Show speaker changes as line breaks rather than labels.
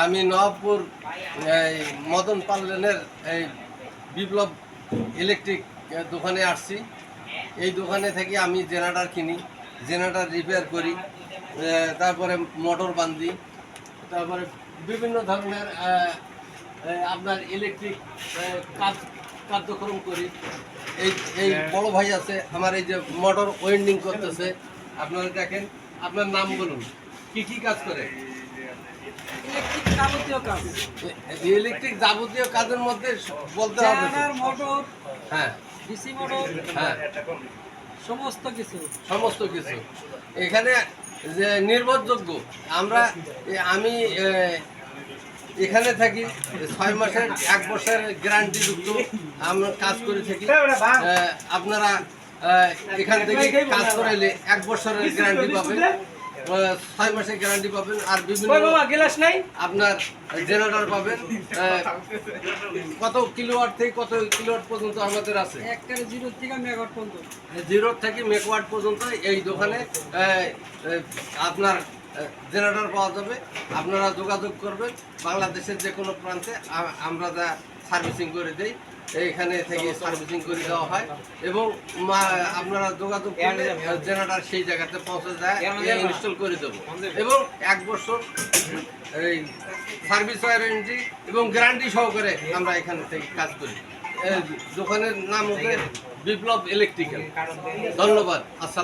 আমি নবাবপুর এই মদন পাল্লেনের এই বিপ্লব ইলেকট্রিক দোকানে আসছি। এই দোকানে থেকে আমি জেনারেটার কিনি, জেনারেটার রিপেয়ার করি তারপরে মোটর বান্ধি তারপরে বিভিন্ন ধরনের আপনার ইলেকট্রিক কাজ, কার্যক্রম করি। এই এই বড় ভাই আছে, আমার এই যে মোটর ওয়েন্ডিং করতেছে, আপনারা দেখেন, আপনার নাম বলুন, কি কি কাজ করে?
ইলেকট্রিক যাবতীয়
কাজের মধ্যে বলতে হবে।
মোটর
হ্যাঁ।
ডিসি মোটর
হ্যাঁ।
সমস্ত কিছু।
সমস্ত কিছু। এখানে যে নির্ভরযোগ্য আমরা আমি এখানে থাকি ছয় মাসের এক বছরের গ্যারান্টি যুক্ত আমরা কাজ করে থাকি। আপনারা এখান থেকে কাজ করাইলে এক বছরের গ্যারান্টি পাবেন। ছয় মাসের গ্যারান্টি পাবেন আর বিভিন্ন
গেলাস নাই?
আপনার জেনারেটর পাবেন। কত কিলোওয়াট থেকে কত কিলোওয়াট পর্যন্ত আমাদের আছে?
জিরো থেকে মেগাওয়াট পর্যন্ত।
জিরো থেকে পর্যন্ত এই দোকানে আপনার জেনারেটর পাওয়া যাবে। আপনারা যোগাযোগ করবেন বাংলাদেশের যে কোনো প্রান্তে আমরা যা সার্ভিসিং করে দেই। এইখানে থেকে সার্ভিসিং করে দেওয়া হয় এবং আপনারা যোগাযোগ করলে জেনারেটার সেই জায়গাতে পৌঁছে যায় ইনস্টল করে দেবো। এবং এক বছর এই সার্ভিস ওয়ারেন্টি এবং গ্যারান্টি সহকারে আমরা এখান থেকে কাজ করি। দোকানের নাম হচ্ছে বিপ্লব ইলেকট্রিক্যাল। ধন্যবাদ। আসসালাম